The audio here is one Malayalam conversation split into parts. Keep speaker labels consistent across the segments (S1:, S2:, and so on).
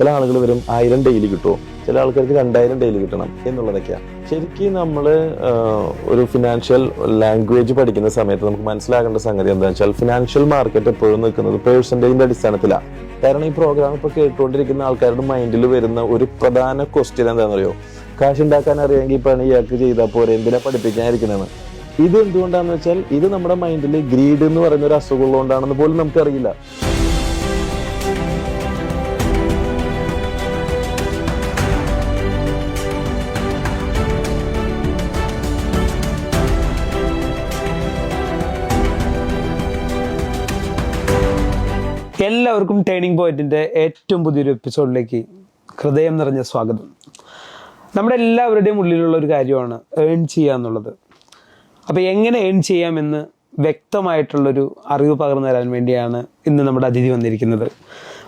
S1: ചില ആളുകൾ വരും ആയിരം ഡെയിലി കിട്ടുമോ ചില ആൾക്കാർക്ക് രണ്ടായിരം ഡെയിലി കിട്ടണം എന്നുള്ളതൊക്കെയാണ്. ശരിക്കും നമ്മൾ ഒരു ഫിനാൻഷ്യൽ ലാംഗ്വേജ് പഠിക്കുന്ന സമയത്ത് നമുക്ക് മനസ്സിലാക്കേണ്ട സംഗതി എന്താണെന്ന് വെച്ചാൽ ഫിനാൻഷ്യൽ മാർക്കറ്റ് എപ്പോഴും നിൽക്കുന്നത് പേഴ്സന്റേജിന്റെ അടിസ്ഥാനത്തിലാണ്. കാരണം ഈ പ്രോഗ്രാം ഇപ്പോൾ കേട്ടുകൊണ്ടിരിക്കുന്ന ആൾക്കാരുടെ മൈൻഡിൽ വരുന്ന ഒരു പ്രധാന ക്വസ്റ്റ്യൻ എന്താണെന്ന് അറിയോ കാശ് ഉണ്ടാക്കാൻ അറിയാമെങ്കിൽ പണി ഇയാൾക്ക് ചെയ്താൽ പോരെ എന്തിനാ പഠിപ്പിക്കാനിരിക്കണെന്ന് ഇത് എന്തുകൊണ്ടാണെന്ന് വെച്ചാൽ ഇത് നമ്മുടെ മൈൻഡിൽ ഗ്രീഡ് എന്ന് പറയുന്ന ഒരു അസുഖം ഉള്ളതുകൊണ്ടാണെന്ന് പോലും നമുക്കറിയില്ല.
S2: എല്ലാവർക്കും ടേണിംഗ് പോയിന്റിന്റെ ഏറ്റവും പുതിയൊരു എപ്പിസോഡിലേക്ക് ഹൃദയം നിറഞ്ഞ സ്വാഗതം. നമ്മുടെ എല്ലാവരുടെയും ഉള്ളിലുള്ള ഒരു കാര്യമാണ് ഏൺ ചെയ്യുക എന്നുള്ളത്. അപ്പോൾ എങ്ങനെ ഏൺ ചെയ്യാമെന്ന് വ്യക്തമായിട്ടുള്ളൊരു അറിവ് പകർന്നു തരാൻ വേണ്ടിയാണ് ഇന്ന് നമ്മുടെ അതിഥി വന്നിരിക്കുന്നത്.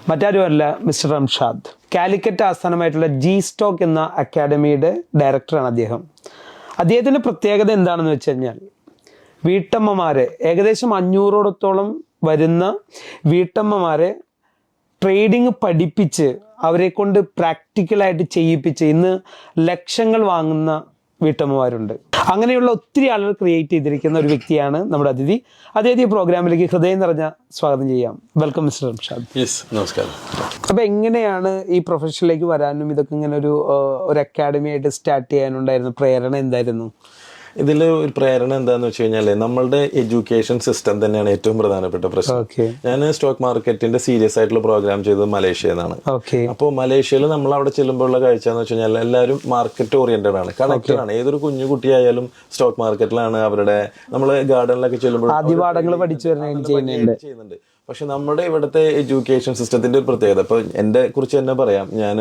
S2: മറ്റാരുമല്ല മിസ്റ്റർ റംഷാദ്. കാലിക്കറ്റ് ആസ്ഥാനമായിട്ടുള്ള ജി സ്റ്റോക്ക് എന്ന അക്കാഡമിയുടെ ഡയറക്ടറാണ് അദ്ദേഹം. അദ്ദേഹത്തിന്റെ പ്രത്യേകത എന്താണെന്ന് വെച്ച് കഴിഞ്ഞാൽ വീട്ടമ്മമാരെ ഏകദേശം അഞ്ഞൂറോടത്തോളം വരുന്ന വീട്ടമ്മമാരെ ട്രേഡിങ് പഠിപ്പിച്ച് അവരെ കൊണ്ട് പ്രാക്ടിക്കലായിട്ട് ചെയ്യിപ്പിച്ച് ഇന്ന് ലക്ഷങ്ങൾ വാങ്ങുന്ന വീട്ടമ്മമാരുണ്ട്. അങ്ങനെയുള്ള ഒത്തിരി ആളുകൾ ക്രിയേറ്റ് ചെയ്തിരിക്കുന്ന ഒരു വ്യക്തിയാണ് നമ്മുടെ അതിഥി. അദ്ദേഹത്തെ ഈ പ്രോഗ്രാമിലേക്ക് ഹൃദയം നിറഞ്ഞ സ്വാഗതം ചെയ്യാം. വെൽക്കം മിസ്റ്റർ റംഷാദ്
S1: യെസ് നമസ്കാരം.
S2: അപ്പൊ എങ്ങനെയാണ് ഈ പ്രൊഫഷനിലേക്ക് വരാനും ഇതൊക്കെ ഇങ്ങനെ ഒരു ഒരു അക്കാഡമി ആയിട്ട് സ്റ്റാർട്ട് ചെയ്യാനുണ്ടായിരുന്നു പ്രേരണ എന്തായിരുന്നു?
S1: ഇതിൽ ഒരു പ്രേരണ എന്താന്ന് വെച്ച് കഴിഞ്ഞാൽ നമ്മളുടെ എഡ്യൂക്കേഷൻ സിസ്റ്റം തന്നെയാണ് ഏറ്റവും പ്രധാനപ്പെട്ട പ്രശ്നം. ഞാൻ സ്റ്റോക്ക് മാർക്കറ്റിന്റെ സീരിയസ് ആയിട്ടുള്ള പ്രോഗ്രാം ചെയ്തത് മലേഷ്യയിൽ നിന്നാണ് അപ്പോൾ മലേഷ്യയിൽ നമ്മൾ അവിടെ ചെല്ലുമ്പോൾ ഉള്ള കാഴ്ച എന്ന് വെച്ച് കഴിഞ്ഞാൽ എല്ലാവരും മാർക്കറ്റ് ഓറിയന്റഡ് ആണ്. കണക്റ്റഡ് ആണ് ഏതൊരു കുഞ്ഞു കുട്ടിയായാലും സ്റ്റോക്ക് മാർക്കറ്റിലാണ് അവരുടെ നമ്മൾ ഗാർഡനിലൊക്കെ ചെല്ലുമ്പോൾ
S2: ചെയ്യുന്നുണ്ട്.
S1: പക്ഷെ നമ്മുടെ ഇവിടുത്തെ എഡ്യൂക്കേഷൻ സിസ്റ്റത്തിന്റെ ഒരു പ്രത്യേകത ഇപ്പൊ എന്റെ കുറിച്ച് തന്നെ പറയാം. ഞാൻ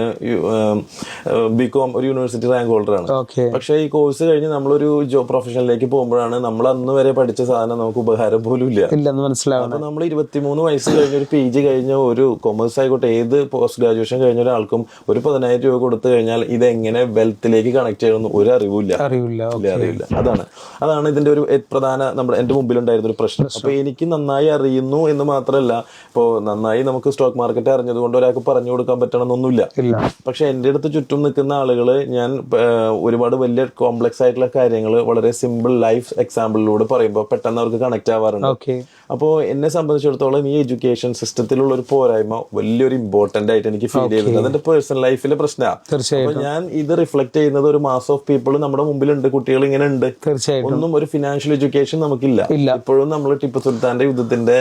S1: ബികോം ഒരു യൂണിവേഴ്സിറ്റി റാങ്ക് ഹോൾഡർ ആണ്. പക്ഷെ ഈ കോഴ്സ് കഴിഞ്ഞ് നമ്മളൊരു ജോബ് പ്രൊഫഷനിലേക്ക് പോകുമ്പോഴാണ് നമ്മൾ അന്ന് വരെ പഠിച്ച സാധനം നമുക്ക് ഉപകാരം പോലും ഇല്ല.
S2: ഇല്ലെന്ന് മനസ്സിലാവണം
S1: അപ്പൊ നമ്മൾ ഇരുപത്തിമൂന്ന് വയസ്സ് കഴിഞ്ഞ ഒരു പി ജി കഴിഞ്ഞ ഒരു കൊമേഴ്സ് ആയിക്കോട്ടെ ഏത് പോസ്റ്റ് ഗ്രാജുവേഷൻ കഴിഞ്ഞ ഒരാൾക്കും ഒരു പതിനായിരം രൂപ കൊടുത്തു കഴിഞ്ഞാൽ ഇത് എങ്ങനെ വെൽത്തിലേക്ക് കണക്ട് ചെയ്യണമെന്ന് ഒരു അറിവില്ല.
S2: അറിയില്ല
S1: അറിയില്ല അതാണ്. അതാണ് ഇതിന്റെ ഒരു പ്രധാന നമ്മുടെ എന്റെ മുമ്പിലുണ്ടായിരുന്ന ഒരു പ്രശ്നം. അപ്പോൾ എനിക്ക് നന്നായി അറിയുന്നു എന്ന് മാത്രമല്ല ഇപ്പോ നന്നായി നമുക്ക് സ്റ്റോക്ക് മാർക്കറ്റ് അറിഞ്ഞതുകൊണ്ട് ഒരാൾക്ക് പറഞ്ഞു കൊടുക്കാൻ പറ്റണമെന്നൊന്നുമില്ല പക്ഷെ എന്റെ അടുത്ത് ചുറ്റും നിൽക്കുന്ന ആളുകൾ ഞാൻ ഒരുപാട് വലിയ കോംപ്ലക്സ് ആയിട്ടുള്ള കാര്യങ്ങൾ വളരെ സിമ്പിൾ ലൈഫ് എക്സാമ്പിളിലൂടെ പറയുമ്പോൾ പെട്ടെന്ന് അവർക്ക് കണക്ട് ആവാറുണ്ട്. അപ്പോൾ എന്നെ സംബന്ധിച്ചിടത്തോളം ഈ എഡ്യൂക്കേഷൻ സിസ്റ്റത്തിലുള്ള ഒരു പോരായ്മ വലിയൊരു ഇമ്പോർട്ടന്റ് ആയിട്ട് എനിക്ക് ഫീൽ ചെയ്യുന്നത് അതെന്റെ പേഴ്സണൽ ലൈഫിലെ പ്രശ്നമാണ്
S2: തീർച്ചയായും
S1: ഞാൻ ഇത് റിഫ്ലക്ട് ചെയ്യുന്നത് ഒരു മാസ് ഓഫ് പീപ്പിൾ നമ്മുടെ മുമ്പിലുണ്ട് കുട്ടികൾ ഇങ്ങനെ ഉണ്ട്.
S2: തീർച്ചയായും
S1: ഒന്നും ഒരു ഫിനാൻഷ്യൽ എഡ്യൂക്കേഷൻ നമുക്കില്ല. ഇപ്പോഴും നമ്മൾ ടിപ്പു സുൽത്താന്റെ യുദ്ധത്തിന്റെ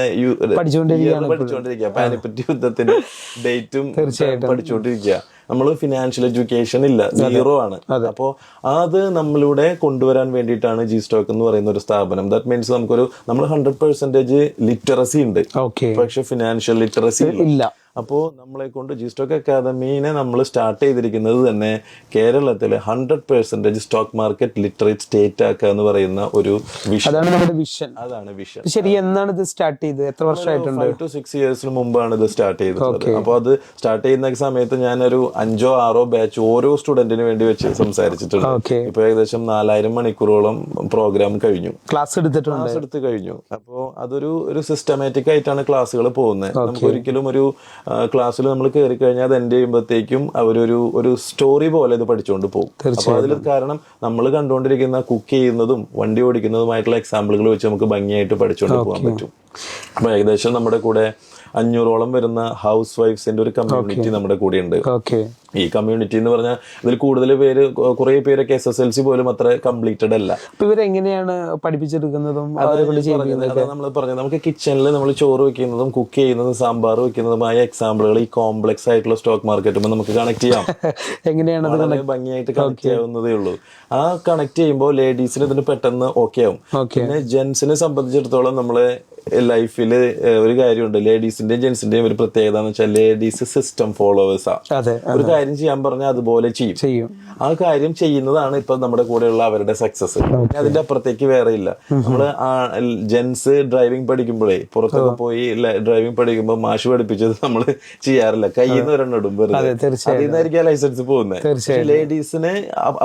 S1: പഠിച്ചുകൊണ്ടിരിക്കുക പാനിപ്പറ്റി യുദ്ധത്തിന്റെ ഡേറ്റും. പഠിച്ചുകൊണ്ടിരിക്കുക നമ്മൾ ഫിനാൻഷ്യൽ എഡ്യൂക്കേഷൻ ഇല്ല സീറോ ആണ്. അപ്പോ അത് നമ്മളിവിടെ കൊണ്ടുവരാൻ വേണ്ടിയിട്ടാണ് ജി സ്റ്റോക്ക് എന്ന് പറയുന്ന ഒരു സ്ഥാപനം. ദാറ്റ് മീൻസ് നമുക്കൊരു നമ്മൾ ഹൺഡ്രഡ് പെർസെന്റേജ് ലിറ്ററസി ഉണ്ട്. പക്ഷെ ഫിനാൻഷ്യൽ ലിറ്ററസി ഇല്ല. അപ്പോൾ നമ്മളെ കൊണ്ട് ജി സ്റ്റോക്ക് അക്കാദമീനെ നമ്മൾ സ്റ്റാർട്ട് ചെയ്തിരിക്കുന്നത് തന്നെ കേരളത്തിലെ hundred percentage stock market literate state ആക്കുക എന്ന് പറയുന്ന ഒരു വിഷൻ
S2: അതാണ് നമ്മുടെ വിഷൻ
S1: അതാണ് വിഷൻ
S2: ശരി എന്നാണ് ഇത് സ്റ്റാർട്ട് ചെയ്തത്? എത്ര വർഷമായിട്ടുണ്ട്?
S1: ഫൈവ് ടു സിക്സ് ഇയേഴ്സിന് മുമ്പാണ് ഇത് സ്റ്റാർട്ട് ചെയ്തത്. അപ്പോൾ അത് സ്റ്റാർട്ട് ചെയ്യുന്ന സമയത്ത് ഞാനൊരു അഞ്ചോ ആറോ ബാച്ച് ഓരോ സ്റ്റുഡന്റിന് വേണ്ടി വെച്ച് സംസാരിച്ചിട്ടുണ്ട്.
S2: ഇപ്പോൾ
S1: ഇപ്പൊ ഏകദേശം നാലായിരം മണിക്കൂറോളം പ്രോഗ്രാം കഴിഞ്ഞു.
S2: ക്ലാസ് എടുത്തിട്ടുണ്ട്.
S1: ക്ലാസ് എടുത്ത് കഴിഞ്ഞു. അപ്പോൾ അതൊരു ഒരു സിസ്റ്റമാറ്റിക് ആയിട്ടാണ് ക്ലാസ്സുകൾ പോകുന്നത്. നമുക്ക് ഒരിക്കലും ഒരു ക്ലാസ്സിൽ നമ്മൾ കയറി കഴിഞ്ഞാൽ അത് എൻഡ് ചെയ്യുമ്പോഴത്തേക്കും അവരൊരു ഒരു സ്റ്റോറി പോലെ ഇത് പഠിച്ചുകൊണ്ട് പോകും. അപ്പോൾ അതിൽ കാരണം നമ്മൾ കണ്ടുകൊണ്ടിരിക്കുന്ന കുക്ക് ചെയ്യുന്നതും വണ്ടി ഓടിക്കുന്നതുമായിട്ടുള്ള എക്സാമ്പിളുകൾ വെച്ച് നമുക്ക് ഭംഗിയായിട്ട് പഠിച്ചുകൊണ്ട് പോകാൻ പറ്റും. അപ്പോൾ ഏകദേശം നമ്മുടെ കൂടെ അഞ്ഞൂറോളം വരുന്ന ഹൗസ് വൈഫ്സിന്റെ ഒരു കമ്മ്യൂണിറ്റി നമ്മുടെ കൂടെ ഉണ്ട് ഈ കമ്മ്യൂണിറ്റി എന്ന് പറഞ്ഞാൽ ഇതിൽ കൂടുതൽ പേര് കുറെ പേരൊക്കെ എസ് എസ് എൽ സി പോലും അത്ര കംപ്ലീറ്റഡ് അല്ല.
S2: ഇവരെങ്ങനെയാണ് പഠിപ്പിച്ചെടുക്കുന്നതും
S1: നമ്മൾ പറഞ്ഞത് നമുക്ക് കിച്ചണിൽ നമ്മൾ ചോറ് വെക്കുന്നതും കുക്ക് ചെയ്യുന്നതും സാമ്പാർ വെക്കുന്നതുമായ എക്സാമ്പിളുകൾ ഈ കോംപ്ലക്സ് ആയിട്ടുള്ള സ്റ്റോക്ക് മാർക്കറ്റുമ്പോൾ നമുക്ക് കണക്ട് ചെയ്യാം.
S2: എങ്ങനെയാണ്
S1: ഭംഗിയായിട്ട് കണക്ട് ചെയ്യാവുന്നതേ ഉള്ളൂ. ആ കണക്ട് ചെയ്യുമ്പോൾ ലേഡീസിന് ഇതിന് പെട്ടെന്ന് ഓക്കെ ആവും. പിന്നെ ജെൻസിനെ സംബന്ധിച്ചിടത്തോളം നമ്മൾ ലൈഫിൽ ഒരു കാര്യമുണ്ട്. ലേഡീസിന്റെയും ജെൻസിന്റെയും ഒരു പ്രത്യേകത എന്ന് വെച്ചാൽ ലേഡീസ് സിസ്റ്റം ഫോളോവേഴ്സാ
S2: അതെ
S1: ഒരു കാര്യം ചെയ്യാൻ പറഞ്ഞാൽ അതുപോലെ ചെയ്യും.
S2: ചെയ്യും.
S1: ആ കാര്യം ചെയ്യുന്നതാണ് ഇപ്പൊ നമ്മുടെ കൂടെയുള്ള അവരുടെ സക്സസ് അതിന്റെ അപ്പുറത്തേക്ക് വേറെ ഇല്ല. നമ്മൾ ജെൻസ് ഡ്രൈവിംഗ് പഠിക്കുമ്പോഴേ പുറത്തൊക്കെ പോയി ഡ്രൈവിംഗ് പഠിക്കുമ്പോൾ മാഷ് പഠിപ്പിച്ചത് നമ്മൾ ചെയ്യാറില്ല. കയ്യിൽ നിന്ന് ഒരെണ്ണം ഇടും വെറുതെ.
S2: അതെ
S1: അതിൽ നിന്നായിരിക്കും ലൈസൻസ് പോകുന്നത്. ലേഡീസിന്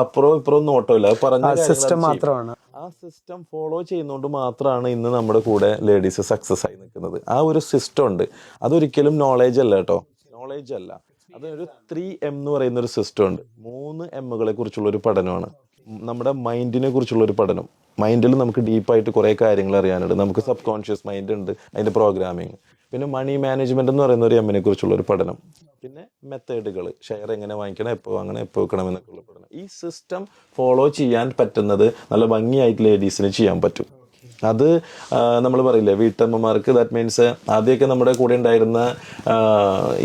S1: അപ്പുറവും ഇപ്പുറവും നോട്ടമില്ല. പറഞ്ഞ
S2: സിസ്റ്റം മാത്രമാണ്.
S1: ആ സിസ്റ്റം ഫോളോ ചെയ്യുന്നതുകൊണ്ട് മാത്രമാണ് ഇന്ന് നമ്മുടെ കൂടെ ലേഡീസ് സക്സസ് ആയി നിൽക്കുന്നത് ആ ഒരു സിസ്റ്റം ഉണ്ട്. അതൊരിക്കലും നോളേജ് അല്ല കേട്ടോ നോളേജ് അല്ല. അതൊരു ത്രീ എം എന്ന് പറയുന്ന ഒരു സിസ്റ്റം ഉണ്ട്. മൂന്ന് എമ്മുകളെ കുറിച്ചുള്ള ഒരു പഠനമാണ്. നമ്മുടെ മൈൻഡിനെ കുറിച്ചുള്ള ഒരു പഠനം. മൈൻഡിൽ നമുക്ക് ഡീപ്പായിട്ട് കുറേ കാര്യങ്ങൾ അറിയാനുണ്ട്. നമുക്ക് സബ് കോൺഷ്യസ് മൈൻഡ് ഉണ്ട്. അതിന്റെ പ്രോഗ്രാമിങ് പിന്നെ മണി മാനേജ്മെന്റ് എന്ന് പറയുന്ന ഒരു എമ്മിനെ കുറിച്ചുള്ള ഒരു പഠനം. പിന്നെ മെത്തേഡുകൾ ഷെയർ എങ്ങനെ വാങ്ങിക്കണം എപ്പോൾ വാങ്ങണം എപ്പോൾ വെക്കണം എന്നൊക്കെയുള്ള പഠനം. ഈ സിസ്റ്റം ഫോളോ ചെയ്യാൻ പറ്റുന്നത് നല്ല ഭംഗിയായിട്ട് ലേഡീസിന് ചെയ്യാൻ പറ്റും. അത് നമ്മൾ പറയില്ലേ വീട്ടമ്മമാർക്ക് ദാറ്റ് മീൻസ് ആദ്യമൊക്കെ നമ്മുടെ കൂടെ ഉണ്ടായിരുന്ന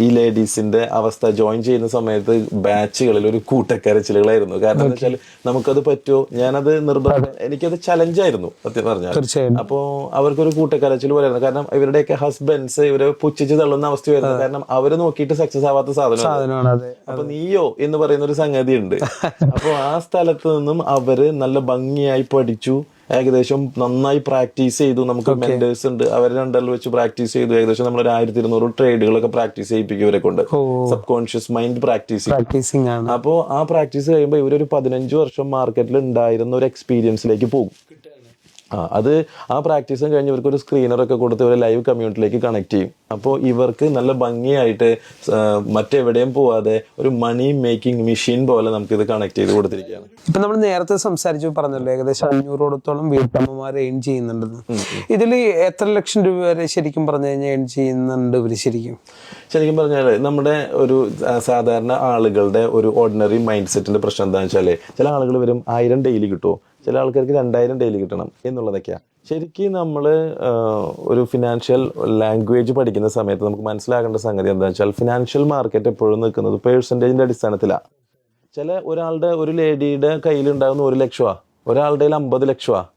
S1: ഈ ലേഡീസിന്റെ അവസ്ഥ ജോയിൻ ചെയ്യുന്ന സമയത്ത് ബാച്ചുകളിൽ ഒരു കൂട്ടക്കരച്ചിലുകളായിരുന്നു. കാരണം എന്താ വെച്ചാൽ നമുക്കത് പറ്റുമോ ഞാനത് നിർബന്ധം എനിക്കത് ചലഞ്ചായിരുന്നു സത്യം പറഞ്ഞാൽ.
S2: അപ്പോൾ
S1: അപ്പോ അവർക്കൊരു കൂട്ടക്കരച്ചിൽ പോലെയായിരുന്നു. കാരണം ഇവരുടെയൊക്കെ ഹസ്ബൻഡ്സ് ഇവരെ പുച്ഛിച്ച് തള്ളുന്ന അവസ്ഥയായിരുന്നു. കാരണം അവർ നോക്കിയിട്ട് സക്സസ് ആവാത്ത സാധനം
S2: സാധനമാണ്
S1: അപ്പൊ നീയോ എന്ന് പറയുന്ന ഒരു സംഗതി ഉണ്ട് അപ്പോൾ ആ സ്ഥലത്ത് നിന്നും അവർ നല്ല ഭംഗിയായി പഠിച്ചു. ഏകദേശം നന്നായി പ്രാക്ടീസ് ചെയ്തു. നമുക്ക് മെന്റേഴ്സ് ഉണ്ട്. അവർ രണ്ടെല്ലാം വെച്ച് പ്രാക്ടീസ് ചെയ്തു. ഏകദേശം നമ്മൾ ഒരു ആയിരത്തി ഇരുന്നൂറ് ട്രേഡുകളൊക്കെ പ്രാക്ടീസ് ചെയ്യിപ്പിക്കും ഇവരെ കൊണ്ട്. Subconscious mind practice
S2: practising ആണ്.
S1: അപ്പോൾ ആ പ്രാക്ടീസ് കഴിയുമ്പോൾ ഇവരൊരു പതിനഞ്ച് വർഷം മാർക്കറ്റിൽ ഉണ്ടായിരുന്ന ഒരു എക്സ്പീരിയൻസിലേക്ക് പോകും. ആ അത് ആ പ്രാക്ടീസും കഴിഞ്ഞ് ഇവർക്ക് ഒരു സ്ക്രീനറൊക്കെ കൊടുത്ത് ഇവരെ ലൈവ് കമ്മ്യൂണിറ്റിയിലേക്ക് കണക്ട് ചെയ്യും. അപ്പോൾ ഇവർക്ക് നല്ല ഭംഗിയായിട്ട് മറ്റെവിടെയും പോവാതെ ഒരു മണി മേക്കിംഗ് മെഷീൻ പോലെ നമുക്ക് ഇത് കണക്ട് ചെയ്ത് കൊടുത്തിരിക്കുകയാണ്.
S2: ഇപ്പൊ നമ്മൾ നേരത്തെ സംസാരിച്ചു പറഞ്ഞല്ലോ ഏകദേശം അഞ്ഞൂറോടത്തോളം വീട്ടമ്മമാർ ഏൺ ചെയ്യുന്നുണ്ടെന്ന് ഇതിൽ എത്ര ലക്ഷം രൂപ വരെ ശരിക്കും പറഞ്ഞു കഴിഞ്ഞാൽ ഏൺ ചെയ്യുന്നുണ്ട് ഇവർ ശരിക്കും?
S1: ശരിക്കും പറഞ്ഞാൽ നമ്മുടെ ഒരു സാധാരണ ആളുകളുടെ ഒരു ഓർഡിനറി മൈൻഡ് സെറ്റിന്റെ പ്രശ്നം എന്താണെന്ന് വെച്ചാൽ ചില ആളുകൾ വരും ആയിരം ഡെയിലി കിട്ടുമോ ചില ആൾക്കാർക്ക് രണ്ടായിരം ഡെയിലി കിട്ടണം എന്നുള്ളതൊക്കെയാണ് ശരിക്കും നമ്മൾ ഒരു ഫിനാൻഷ്യൽ ലാംഗ്വേജ് പഠിക്കുന്ന സമയത്ത് നമുക്ക് മനസ്സിലാക്കേണ്ട സംഗതി എന്താണെന്ന് വെച്ചാൽ ഫിനാൻഷ്യൽ മാർക്കറ്റ് എപ്പോഴും നിൽക്കുന്നത് പേഴ്സന്റേജിന്റെ അടിസ്ഥാനത്തിലാണ് ചില ഒരാളുടെ ഒരു ലേഡിയുടെ കയ്യിൽ ഉണ്ടാകുന്ന ഒരു ലക്ഷമാണ് ഒരാളുടെ അമ്പത് ലക്ഷമാണ്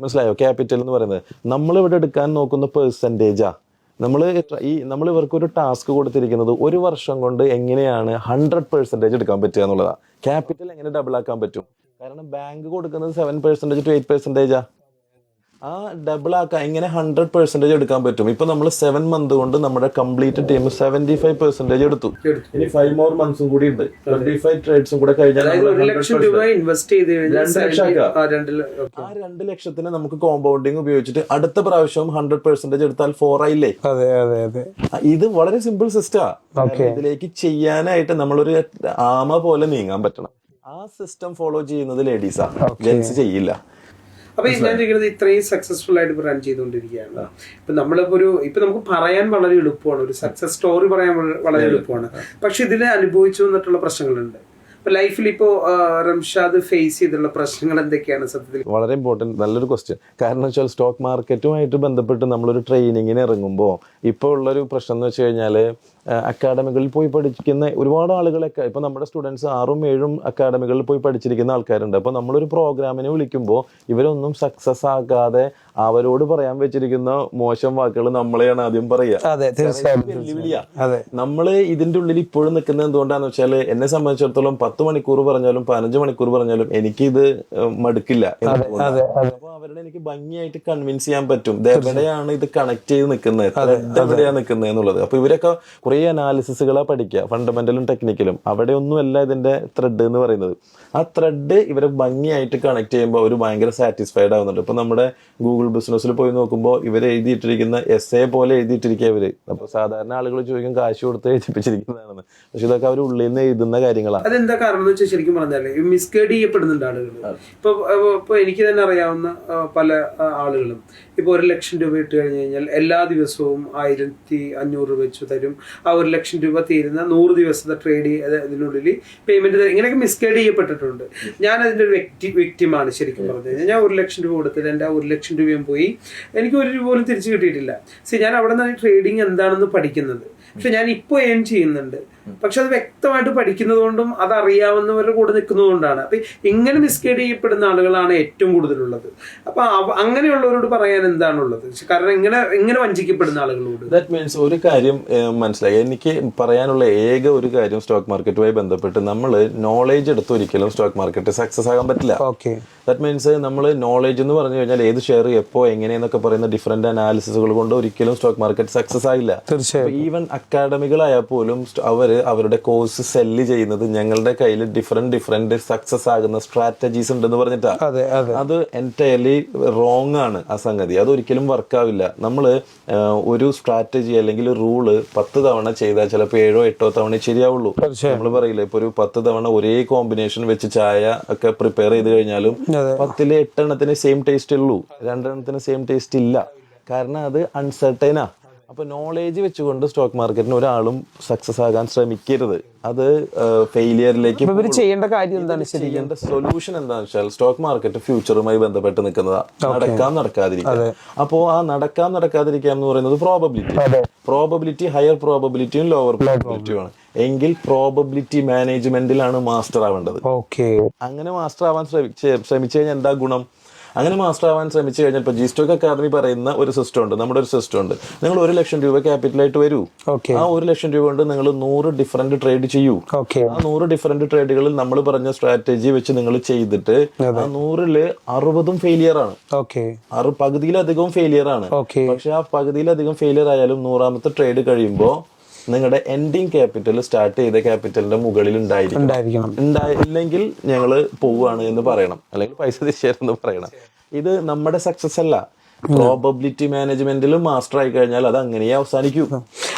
S1: മനസ്സിലായോ? ക്യാപിറ്റൽ എന്ന് പറയുന്നത്. നമ്മൾ ഇവിടെ എടുക്കാൻ നോക്കുന്ന പേഴ്സന്റേജാണ് നമ്മൾ ഈ നമ്മൾ ഇവർക്ക് ഒരു ടാസ്ക് കൊടുത്തിരിക്കുന്നത് ഒരു വർഷം കൊണ്ട് എങ്ങനെയാണ് ഹൺഡ്രഡ് പെർസെന്റേജ് എടുക്കാൻ പറ്റുക എന്നുള്ളതാണ് ക്യാപിറ്റൽ എങ്ങനെ ഡബിൾ ആക്കാൻ പറ്റും? കാരണം ബാങ്ക് കൊടുക്കുന്നത് സെവൻ പെർസെന്റേജ് ടു എയ്റ്റ് പെർസെന്റേജാ ആ. ഡബിൾ ആക്കാൻ ഇങ്ങനെ ഹൺഡ്രഡ് പെർസെന്റേജ് എടുക്കാൻ പറ്റും. ഇപ്പൊ നമ്മൾ സെവൻ മന്ത് കൊണ്ട് നമ്മുടെ complete team seventy five percentage എടുത്തു. ഇനി ഫൈവ് മോർ മന്ത്സും കൂടി ഉണ്ട്. ട്വന്റി ഫൈവ് ട്രേഡ്സും കൂടെ കഴിഞ്ഞാൽ
S2: അതായത്
S1: നമ്മൾ
S2: ഒരു
S1: 100%
S2: ലക്ഷം രൂപ ഇൻവെസ്റ്റ് ചെയ്ത് കഴിഞ്ഞാൽ
S1: രണ്ട് ലക്ഷം ആക്കാം.
S2: ആ, രണ്ട് ല-
S1: ആ രണ്ട് ലക്ഷത്തിന് നമുക്ക് കോമ്പൗണ്ടിങ് ഉപയോഗിച്ചിട്ട് അടുത്ത പ്രാവശ്യം ഹൺഡ്രഡ് പെർസെന്റേജ് എടുത്താൽ ഫോർ ആയില്ലേ?
S2: അതെ അതെ അതെ.
S1: ഇത് വളരെ സിമ്പിൾ സിസ്റ്റാ ഇതിലേക്ക് ചെയ്യാനായിട്ട് നമ്മളൊരു ആമ പോലെ നീങ്ങാൻ പറ്റണം. ആ സിസ്റ്റം ഫോളോ ചെയ്യുന്നത് ലേഡീസാണ് ജെൻസ് ചെയ്യില്ല.
S2: അപ്പൊ ഞാൻ ചോദിക്കുന്നത് ഇത്രയും സക്സസ്ഫുൾ ആയിട്ട് റൺ ചെയ്തുകൊണ്ടിരിക്കുകയാണ്. ഇപ്പൊ നമ്മളിപ്പോ ഒരു ഇപ്പൊ നമുക്ക് പറയാൻ വളരെ എളുപ്പമാണ്. ഒരു സക്സസ് സ്റ്റോറി പറയാൻ വളരെ എളുപ്പമാണ്. പക്ഷെ ഇതിൽ അനുഭവിച്ചു വന്നിട്ടുള്ള പ്രശ്നങ്ങളുണ്ട്. ഇപ്പൊ ലൈഫിൽ ഇപ്പോ റംഷാദ് ഫേസ് ചെയ്തിട്ടുള്ള പ്രശ്നങ്ങൾ എന്തൊക്കെയാണ് സത്യത്തിൽ?
S1: വളരെ ഇമ്പോർട്ടന്റ് നല്ലൊരു ക്വസ്റ്റ്യൻ കാരണം വെച്ചാൽ സ്റ്റോക്ക് മാർക്കറ്റുമായിട്ട് ബന്ധപ്പെട്ട് നമ്മളൊരു ട്രെയിനിങ്ങിന് ഇറങ്ങുമ്പോൾ ഇപ്പോൾ ഉള്ളൊരു പ്രശ്നം എന്ന് വെച്ച് കഴിഞ്ഞാൽ അക്കാഡമികളിൽ പോയി പഠിക്കുന്ന ഒരുപാട് ആളുകളൊക്കെ ഇപ്പോൾ നമ്മുടെ സ്റ്റുഡൻസ് ആറും ഏഴും അക്കാഡമികളിൽ പോയി പഠിച്ചിരിക്കുന്ന ആൾക്കാരുണ്ട്. അപ്പോൾ നമ്മളൊരു പ്രോഗ്രാമിനെ വിളിക്കുമ്പോൾ ഇവരൊന്നും സക്സസ് ആകാതെ അവരോട് പറയാൻ വെച്ചിരിക്കുന്ന മോശം വാക്കുകൾ നമ്മളെയാണ് ആദ്യം പറയുക.
S2: അതെ തീർച്ചയായും
S1: നമ്മൾ ഇതിന്റെ ഉള്ളിൽ ഇപ്പോഴും നിൽക്കുന്നത് എന്തുകൊണ്ടാന്ന് വെച്ചാൽ എന്നെ സംബന്ധിച്ചിടത്തോളം പത്ത് മണിക്കൂർ പറഞ്ഞാലും പതിനഞ്ച് മണിക്കൂർ പറഞ്ഞാലും എനിക്കിത് ഇത് മടുക്കില്ല എന്നുള്ളതുകൊണ്ടാ.
S2: അതെ അതെ
S1: അപ്പൊ അവരുടെ എനിക്ക് ഭംഗിയായിട്ട് കൺവിൻസ് ചെയ്യാൻ പറ്റും. ഇത് എവിടെയാണ് ഇത് കണക്ട് ചെയ്ത് നിൽക്കുന്നത്? എവിടെയാണ് നിൽക്കുന്നത് എന്നുള്ളത്. അപ്പൊ ഇവരൊക്കെ കുറെ അനാലിസിസുകളാ പഠിക്കുക. ഫണ്ടമെന്റലും ടെക്നിക്കലും അവിടെ ഒന്നുമല്ല ഇതിന്റെ ത്രെഡ് എന്ന് പറയുന്നത്. ആ ത്രെഡ് ഇവരെ ഭംഗിയായിട്ട് കണക്ട് ചെയ്യുമ്പോൾ അവർ ഭയങ്കര സാറ്റിസ്ഫൈഡ് ആവുന്നുണ്ട്. ഇപ്പോൾ നമ്മുടെ ഗൂഗിൾ ബിസിനസ്സിൽ പോയി നോക്കുമ്പോൾ ഇവർ എഴുതിയിട്ടിരിക്കുന്ന എസ് എ പോലെ എഴുതിയിട്ടിരിക്കുക അവർ അപ്പോൾ സാധാരണ ആളുകൾ ചോദിക്കും കാശ് കൊടുത്ത് എഴുതിപ്പിച്ചിരിക്കുന്നതാണെന്ന്. പക്ഷെ ഇതൊക്കെ അവർ ഉള്ളിൽ നിന്ന് എഴുതുന്ന കാര്യങ്ങളാണ്
S2: അതെന്താ കാരണം എന്ന് വെച്ചാൽ ശരിക്കും പറഞ്ഞാൽ മിസ്ഗൈഡ് ചെയ്യപ്പെടുന്നുണ്ട് ആളുകൾ ഇപ്പൊ- ഇപ്പൊ എനിക്ക് തന്നെ അറിയാവുന്ന പല ആളുകളും. ഇപ്പൊ ഒരു ലക്ഷം രൂപ ഇട്ട് കഴിഞ്ഞ് കഴിഞ്ഞാൽ എല്ലാ ദിവസവും ആയിരത്തി അഞ്ഞൂറ് രൂപ വെച്ച് തരും. ആ ഒരു ലക്ഷം രൂപ തീരുന്ന നൂറ് ദിവസത്തെ ട്രേഡ് ഇതിനുള്ളിൽ പേയ്മെന്റ് ഇങ്ങനെയൊക്കെ മിസ്ഗൈഡ് ചെയ്യപ്പെട്ടിട്ടുണ്ട്. ഞാൻ അതിന്റെ ഒരു വ്യക്തി വ്യക്തിമാണ് ശരിക്കും പറഞ്ഞു കഴിഞ്ഞാൽ ഞാൻ ഒരു ലക്ഷം രൂപ കൊടുത്തിട്ട് എന്റെ ആ ഒരു ലക്ഷം രൂപയും പോയി. എനിക്ക് ഒരു രൂപ പോലും തിരിച്ചു കിട്ടിയിട്ടില്ല. സി ഞാൻ അവിടെ നിന്നാണ് ട്രേഡിങ് എന്താണെന്ന് പഠിക്കുന്നത്. പക്ഷെ ഞാൻ ഇപ്പോൾ ഏൺ ചെയ്യുന്നുണ്ട്. പക്ഷെ അത് വ്യക്തമായിട്ട് പഠിക്കുന്നത് കൊണ്ടും അത് അറിയാവുന്നവരുടെ കൂടെ നിൽക്കുന്നത് കൊണ്ടാണ് അപ്പൊ ഇങ്ങനെ മിസ്ഗൈഡ് ചെയ്യപ്പെടുന്ന ആളുകളാണ് ഏറ്റവും കൂടുതലുള്ളത്. അപ്പൊ അങ്ങനെയുള്ളവരോട് പറയാൻ എന്താണുള്ളത്? കാരണം ഇങ്ങനെ ഇങ്ങനെ വഞ്ചിക്കപ്പെടുന്ന ആളുകളോട്.
S1: ദാറ്റ് മീൻസ് ഒരു കാര്യം മനസ്സിലായി. എനിക്ക് പറയാനുള്ള ഏക ഒരു കാര്യം സ്റ്റോക്ക് മാർക്കറ്റുമായി ബന്ധപ്പെട്ട് നമ്മൾ നോളേജ് എടുത്ത് ഒരിക്കലും സ്റ്റോക്ക് മാർക്കറ്റ് സക്സസ് ആകാൻ പറ്റില്ല.
S2: ഓക്കെ
S1: ദാറ്റ് മീൻസ് നമ്മൾ നോളേജ് എന്ന് പറഞ്ഞു കഴിഞ്ഞാൽ ഏത് ഷെയർ എപ്പോ എങ്ങനെയെന്നൊക്കെ പറയുന്ന ഡിഫറെന്റ് അനാലിസിസുകൾ കൊണ്ട് ഒരിക്കലും സ്റ്റോക്ക് മാർക്കറ്റ് സക്സസ് ആയില്ല.
S2: തീർച്ചയായും
S1: ഈവൻ അക്കാഡമികളായാൽ പോലും അവർ അവർ അവരുടെ കോഴ്സ് സെല്ല് ചെയ്യുന്നത് ഞങ്ങളുടെ കയ്യിൽ ഡിഫറെന്റ് ഡിഫറെന്റ് സക്സസ് ആകുന്ന സ്ട്രാറ്റജീസ് ഉണ്ടെന്ന് പറഞ്ഞിട്ടാ.
S2: അതെ
S1: എന്റയർലി റോങ് ആണ് ആ സംഗതി. അത് ഒരിക്കലും വർക്കാവില്ല നമ്മൾ ഒരു സ്ട്രാറ്റജി അല്ലെങ്കിൽ റൂൾ പത്ത് തവണ ചെയ്താൽ ചിലപ്പോൾ ഏഴോ എട്ടോ തവണ ശരിയാവുള്ളൂ. നമ്മൾ പറയില്ല ഇപ്പൊ ഒരു പത്ത് തവണ ഒരേ കോമ്പിനേഷൻ വെച്ച് ചായ ഒക്കെ പ്രിപ്പയർ ചെയ്ത് കഴിഞ്ഞാലും പത്തിൽ എട്ടെണ്ണത്തിന് സെയിം ടേസ്റ്റ് ഉള്ളൂ. രണ്ടെണ്ണത്തിന് സെയിം ടേസ്റ്റ് ഇല്ല. കാരണം അത് അൺസർട്ടൈനാ അപ്പൊ നോളേജ് വെച്ചുകൊണ്ട് സ്റ്റോക്ക് മാർക്കറ്റിന് ഒരാളും സക്സസ് ആകാൻ ശ്രമിക്കരുത്. അത് ഫെയിലിയറിലേക്ക്
S2: ഇവർ ചെയ്യേണ്ട കാര്യം എന്താണ്
S1: ചെയ്യേണ്ട സൊല്യൂഷൻ എന്താണെന്ന് വെച്ചാൽ സ്റ്റോക്ക് മാർക്കറ്റ് ഫ്യൂച്ചറുമായി ബന്ധപ്പെട്ട് നിൽക്കുന്നതാ. നടക്കാം നടക്കാതിരിക്കാം. അപ്പോൾ ആ നടക്കാം നടക്കാതിരിക്കാം എന്ന് പറയുന്നത് പ്രോബബിലിറ്റി പ്രോബബിലിറ്റി ഹയർ പ്രോബബിലിറ്റിയും ലോവർ പ്രോബബിലിറ്റിയും ആണ്. എങ്കിൽ പ്രോബബിലിറ്റി മാനേജ്മെന്റിലാണ് മാസ്റ്റർ ആവേണ്ടത്.
S2: ഓക്കെ
S1: അങ്ങനെ മാസ്റ്റർ ആവാൻ ശ്രമിച്ചു കഴിഞ്ഞാൽ എന്താ ഗുണം? അങ്ങനെ മാസ്റ്റർ ആവാൻ ശ്രമിച്ചു കഴിഞ്ഞാൽ ഇപ്പൊ ജി സ്റ്റോക്ക് അക്കാദമി പറയുന്ന ഒരു സിസ്റ്റം ഉണ്ട്. നമ്മുടെ ഒരു സിസ്റ്റം ഉണ്ട്. നിങ്ങൾ ഒരു ലക്ഷം രൂപ ക്യാപിറ്റലായിട്ട് വരൂ. ആ ഒരു ലക്ഷം രൂപ കൊണ്ട് നിങ്ങൾ നൂറ് ഡിഫറെന്റ് ട്രേഡ് ചെയ്യൂ. ആ നൂറ് ഡിഫറെന്റ് ട്രേഡുകളിൽ നമ്മൾ പറഞ്ഞ സ്ട്രാറ്റജി വെച്ച് നിങ്ങൾ ചെയ്തിട്ട് ആ നൂറിൽ അറുപതും ഫെയിലിയർ ആണ്. പകുതിയിലധികവും ഫെയിലിയർ ആണ്. പക്ഷെ ആ പകുതിയിലധികം ഫെയിലിയർ ആയാലും നൂറാമത്തെ ട്രേഡ് കഴിയുമ്പോൾ നിങ്ങളുടെ എൻഡിങ് ക്യാപിറ്റൽ സ്റ്റാർട്ട് ചെയ്ത ക്യാപിറ്റലിന്റെ മുകളിൽ ഉണ്ടായിരിക്കും
S2: ഉണ്ടായിരിക്കണം.
S1: ഉണ്ടായില്ലെങ്കിൽ ഞങ്ങൾ പോവുകയാണ് എന്ന് പറയണം. അല്ലെങ്കിൽ പൈസ തിരിച്ചു പറയണം. ഇത് നമ്മുടെ സക്സസ് അല്ല. പ്രോബബിലിറ്റി മാനേജ്മെന്റിൽ മാസ്റ്റർ ആയി കഴിഞ്ഞാൽ അത് അങ്ങനെ അവസാനിക്കൂ.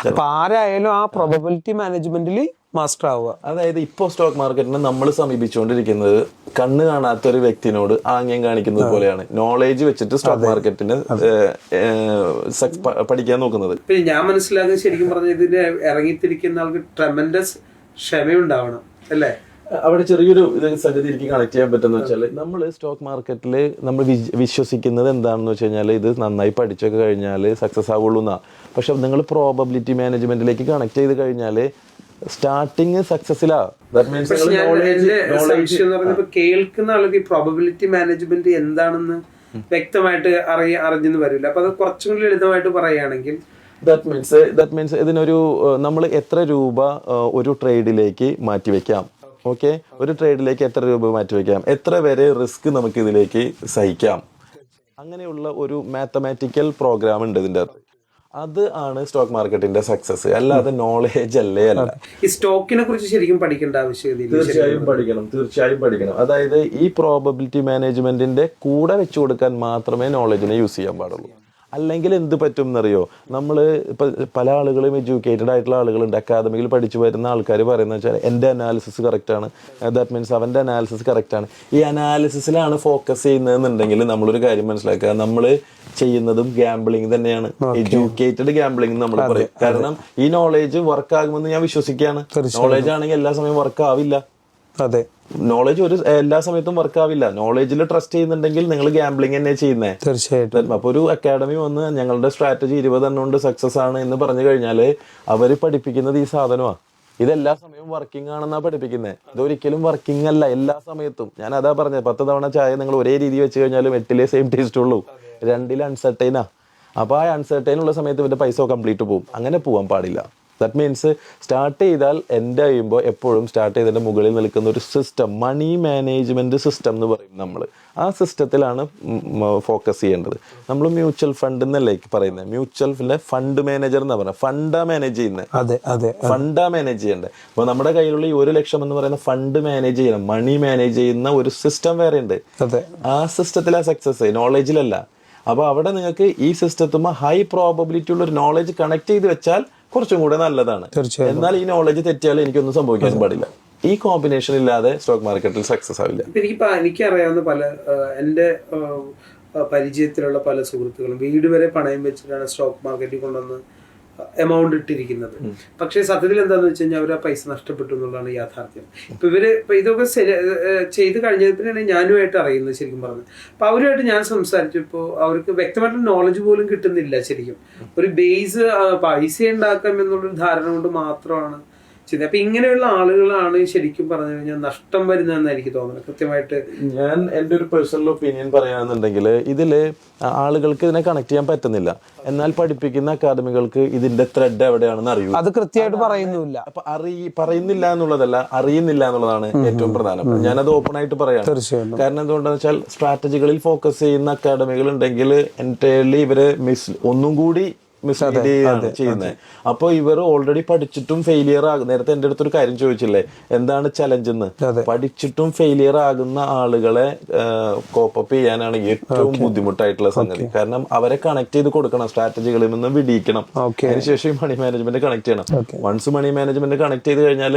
S2: അപ്പൊ ആരായാലും ആ പ്രോബബിലിറ്റി മാനേജ്മെന്റിൽ മാസ്റ്റർ ആവുക
S1: അതായത് ഇപ്പോൾ സ്റ്റോക്ക് മാർക്കറ്റിനെ നമ്മൾ സമീപിച്ചുകൊണ്ടിരിക്കുന്നത് കണ്ണ് കാണാത്ത ഒരു വ്യക്തിനോട് ആംഗ്യം കാണിക്കുന്നത് പോലെയാണ്. നോളേജ് വെച്ചിട്ട് സ്റ്റോക്ക് മാർക്കറ്റിന് പഠിക്കാൻ നോക്കുന്നത്.
S2: പിന്നെ ഞാൻ മനസ്സിലാക്കുന്നത് ശരിക്കും പറഞ്ഞ ഇതിന് ഇറങ്ങിത്തിരിക്കുന്ന ആൾക്ക് ട്രമൻഡസ് ക്ഷമയുണ്ടാവണം അല്ലേ?
S1: അവിടെ ചെറിയൊരു സംഗതി എനിക്ക് കണക്ട് ചെയ്യാൻ പറ്റുന്ന വെച്ചാൽ നമ്മൾ സ്റ്റോക്ക് മാർക്കറ്റിൽ നമ്മൾ വിശ്വസിക്കുന്നത് എന്താണെന്ന് വെച്ച് കഴിഞ്ഞാൽ ഇത് നന്നായി പഠിച്ചൊക്കെ കഴിഞ്ഞാൽ സക്സസ് ആവുള്ളൂ എന്നാ പക്ഷെ നിങ്ങൾ പ്രോബബിലിറ്റി മാനേജ്മെന്റിലേക്ക് കണക്ട് ചെയ്ത് കഴിഞ്ഞാൽ സ്റ്റാർട്ടിങ് സക്സസിലാ ദാറ്റ് മീൻസ്
S2: പക്ഷെ ഞാൻ എന്റെ സംശയം എന്ന് പറയുന്നത് കേൾക്കുന്ന ആൾക്ക് പ്രോബബിലിറ്റി മാനേജ്മെന്റ് എന്താണെന്ന് വ്യക്തമായിട്ട് അറിയ അറിഞ്ഞെന്ന് വരില്ല. അപ്പൊ അത് കുറച്ചും കൂടി ലളിതമായിട്ട് പറയുകയാണെങ്കിൽ
S1: ദാറ്റ് മീൻസ് ദാറ്റ് മീൻസ് ഇതിനൊരു നമ്മൾ എത്ര രൂപ ഒരു ട്രേഡിലേക്ക് മാറ്റിവെക്കാം ഓക്കെ ഒരു ട്രേഡിലേക്ക് എത്ര രൂപ മാറ്റിവെക്കാം എത്ര വരെ റിസ്ക് നമുക്ക് ഇതിലേക്ക് സഹിക്കാം? അങ്ങനെയുള്ള ഒരു മാത്തമാറ്റിക്കൽ പ്രോഗ്രാം ഉണ്ട് ഇതിന്റെ അകത്ത്. അത് ആണ് സ്റ്റോക്ക് മാർക്കറ്റിന്റെ സക്സസ് അല്ലാതെ നോളേജ് അല്ലേ അല്ല.
S2: ഈ സ്റ്റോക്കിനെ കുറിച്ച് ശരിക്കും പഠിക്കേണ്ട ആവശ്യമില്ല
S1: തീർച്ചയായും പഠിക്കണം തീർച്ചയായും പഠിക്കണം. അതായത് ഈ പ്രോബബിലിറ്റി മാനേജ്മെന്റിന്റെ കൂടെ വെച്ചു കൊടുക്കാൻ മാത്രമേ നോളജിനെ യൂസ് ചെയ്യാൻ പാടുള്ളൂ. അല്ലെങ്കിൽ എന്ത് പറ്റും എന്നറിയോ നമ്മൾ ഇപ്പം പല ആളുകളും എഡ്യൂക്കേറ്റഡ് ആയിട്ടുള്ള ആളുകളുണ്ട്. അക്കാദമിയിൽ പഠിച്ചു വരുന്ന ആൾക്കാർ പറയുന്നത് വെച്ചാൽ എന്റെ അനാലിസിസ് കറക്റ്റാണ് ആണ്. ദാറ്റ് മീൻസ് അവന്റെ അനാലിസിസ് കറക്റ്റാണ് ആണ്. ഈ അനാലിസിസിലാണ് ഫോക്കസ് ചെയ്യുന്നതെന്നുണ്ടെങ്കിൽ നമ്മളൊരു കാര്യം മനസ്സിലാക്കുക. നമ്മൾ ചെയ്യുന്നതും ഗാംബ്ലിംഗ് തന്നെയാണ്. എഡ്യൂക്കേറ്റഡ് ഗാംബ്ലിംഗ് നമ്മൾ പറയും. കാരണം ഈ നോളേജ് വർക്ക് ആകുമെന്ന് ഞാൻ വിശ്വസിക്കുകയാണ്. നോളേജ് ആണെങ്കിൽ എല്ലാ സമയം വർക്ക് ആവില്ല.
S2: അതെ.
S1: നോളേജ് ഒരു എല്ലാ സമയത്തും വർക്ക് ആവില്ല. നോളേജിൽ ട്രസ്റ്റ് ചെയ്യുന്നുണ്ടെങ്കിൽ നിങ്ങൾ ഗാംബ്ലിംഗ് തന്നെ ചെയ്യുന്നേ.
S2: തീർച്ചയായിട്ടും.
S1: അപ്പൊ ഒരു അക്കാഡമി വന്ന് ഞങ്ങളുടെ സ്ട്രാറ്റജി ഇരുപതെണ്ണം കൊണ്ട് സക്സസ് ആണ് എന്ന് പറഞ്ഞു കഴിഞ്ഞാൽ അവർ പഠിപ്പിക്കുന്നത് ഈ സാധനമാണ് ഇത് എല്ലാ സമയവും വർക്കിംഗ് ആണെന്നാ പഠിപ്പിക്കുന്നത് ഇതൊരിക്കലും വർക്കിംഗ് അല്ല എല്ലാ സമയത്തും. ഞാൻ അതാ പറഞ്ഞത് പത്ത് തവണ ചായ നിങ്ങൾ ഒരേ രീതി വെച്ച് കഴിഞ്ഞാലും എട്ടിലെ സെയിം ടേസ്റ്റ് ഉള്ളൂ. രണ്ടിലെ അൺസർട്ടൈനാ അപ്പൊ ആ അൺസർട്ടൈൻ ഉള്ള സമയത്ത് ഇവന്റെ പൈസ കംപ്ലീറ്റ് പോകും അങ്ങനെ പോവാൻ പാടില്ല. ദാറ്റ് മീൻസ് സ്റ്റാർട്ട് ചെയ്താൽ എന്റെ ചെയ്യുമ്പോൾ എപ്പോഴും സ്റ്റാർട്ട് ചെയ്തതിന്റെ മുകളിൽ നിൽക്കുന്ന ഒരു സിസ്റ്റം മണി മാനേജ്മെന്റ് സിസ്റ്റം എന്ന് പറയും നമ്മൾ ആ സിസ്റ്റത്തിലാണ് ഫോക്കസ് ചെയ്യേണ്ടത്. നമ്മൾ മ്യൂച്വൽ ഫണ്ട് എന്നല്ലേ പറയുന്നത് മ്യൂച്വൽ ഫണ്ട് മാനേജർ എന്ന് പറയുന്നത് ഫണ്ടാ മാനേജ് ചെയ്യുന്നത്
S2: അതെ അതെ
S1: ഫണ്ടാ മാനേജ് ചെയ്യേണ്ടത് അപ്പോൾ നമ്മുടെ കയ്യിലുള്ള ഈ ഒരു ലക്ഷം എന്ന് പറയുന്ന ഫണ്ട് മാനേജ് ചെയ്യണം. മണി മാനേജ് ചെയ്യുന്ന ഒരു സിസ്റ്റം വേറെ ഉണ്ട്. ആ സിസ്റ്റത്തിലാ സക്സസ് നോളേജിലല്ല അപ്പൊ അവിടെ നിങ്ങൾക്ക് ഈ സിസ്റ്റത്തുമ്പോൾ ഹൈ പ്രോബബിലിറ്റി ഉള്ള ഒരു നോളേജ് കണക്ട് ചെയ്ത് വെച്ചാൽ കുറച്ചും കൂടെ നല്ലതാണ്. എന്നാൽ ഈ നോളജ് തെറ്റിയാൽ എനിക്കൊന്നും സംഭവിക്കാൻ പാടില്ല. ഈ കോമ്പിനേഷൻ ഇല്ലാതെ സ്റ്റോക്ക് മാർക്കറ്റിൽ സക്സസ് ആവില്ല.
S2: ഇപ്പൊ എനിക്ക് എനിക്കറിയാവുന്ന പല എന്റെ എന്റെ പരിചയത്തിലുള്ള പല സുഹൃത്തുക്കളും വീട് വരെ പണയം വെച്ചിട്ടാണ് സ്റ്റോക്ക് മാർക്കറ്റിൽ കൊണ്ടുവന്ന് എമൗണ്ട് ഇട്ടിരിക്കുന്നത്. പക്ഷേ സത്യത്തിൽ എന്താന്ന് വെച്ച് കഴിഞ്ഞാൽ അവർ ആ പൈസ നഷ്ടപ്പെട്ടു എന്നുള്ളതാണ് യാഥാർത്ഥ്യം. ഇപ്പൊ ഇവർ ഇപ്പൊ ഇതൊക്കെ ചെയ്ത് കഴിഞ്ഞതിനാണ് ഞാനുമായിട്ട് അറിയുന്നത് ശരിക്കും പറഞ്ഞത് അപ്പൊ അവരുമായിട്ട് ഞാൻ സംസാരിച്ചു സംസാരിച്ചപ്പോൾ അവർക്ക് വ്യക്തമായിട്ട് നോളജ് പോലും കിട്ടുന്നില്ല ശരിക്കും. ഒരു ബേസ് പൈസ ഉണ്ടാക്കാം എന്നുള്ളൊരു ധാരണ കൊണ്ട് മാത്രമാണ് ചെയ്തത് അപ്പൊ ഇങ്ങനെയുള്ള ആളുകളാണ് ശരിക്കും പറഞ്ഞു കഴിഞ്ഞാൽ നഷ്ടം വരുന്നതെന്ന് എനിക്ക് തോന്നുന്നത് കൃത്യമായിട്ട്
S1: ഞാൻ എന്റെ ഒരു പേഴ്സണൽ ഒപ്പീനിയൻ പറയുകയാണെന്നുണ്ടെങ്കിൽ ഇതിൽ ആളുകൾക്ക് ഇതിനെ കണക്ട് ചെയ്യാൻ പറ്റുന്നില്ല. എന്നാൽ പഠിപ്പിക്കുന്ന അക്കാദമികൾക്ക് ഇതിന്റെ ത്രെഡ് എവിടെയാണെന്ന് അറിയൂ.
S2: അത് കൃത്യമായിട്ട് പറയുന്നില്ല
S1: അപ്പൊ അറി പറയുന്നില്ല എന്നുള്ളതല്ല അറിയുന്നില്ല എന്നുള്ളതാണ് ഏറ്റവും പ്രധാനം. ഞാനത് ഓപ്പൺ ആയിട്ട് പറയാം. കാരണം എന്തുകൊണ്ടാന്ന് വെച്ചാൽ സ്ട്രാറ്റജികളിൽ ഫോക്കസ് ചെയ്യുന്ന അക്കാദമികൾ ഉണ്ടെങ്കിൽ എന്റയർലി ഇവർ മിസ് ഒന്നും കൂടി മിസ്ലീഡ് ചെയ്യാണ് ചെയ്യുന്നത്. അപ്പൊ ഇവർ ഓൾറെഡി പഠിച്ചിട്ടും ഫെയിലിയർ ആകും നേരത്തെ എന്റെ അടുത്തൊരു കാര്യം ചോദിച്ചില്ലേ? എന്താണ് ചലഞ്ച് എന്ന്? പഠിച്ചിട്ടും ഫെയിലിയർ ആകുന്ന ആളുകളെ കോപ്പപ്പ് ചെയ്യാനാണ് ഏറ്റവും ബുദ്ധിമുട്ടായിട്ടുള്ള സംഗതി. കാരണം അവരെ കണക്ട് ചെയ്ത് കൊടുക്കണം സ്ട്രാറ്റജികളിൽ നിന്ന് വിടിയിക്കണം. അതിനുശേഷം മണി മാനേജ്മെന്റ് കണക്ട് ചെയ്യണം. വൺസ് മണി മാനേജ്മെന്റ് കണക്ട് ചെയ്ത് കഴിഞ്ഞാൽ